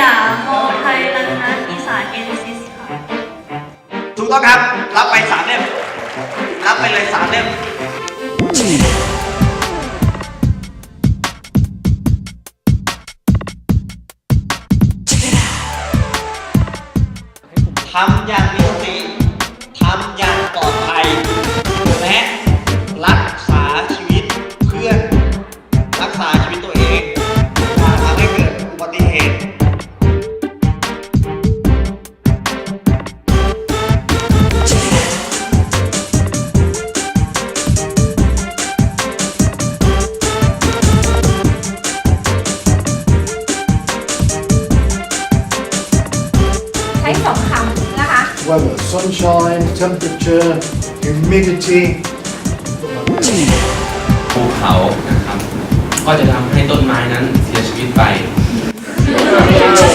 ยามโมไทยรัตนะอีสานเอเนซิสค่ะถูกต้องครับ รับไปสามเล่ม รับไปเลยสามเล่มทำอย่างเดียว ช้สองคำนะคะ weather, sunshine, temperature, humidity. ภูเขานะครับ ก็จะทำให้ต้นไม้นั้นเสียชีวิตไปเ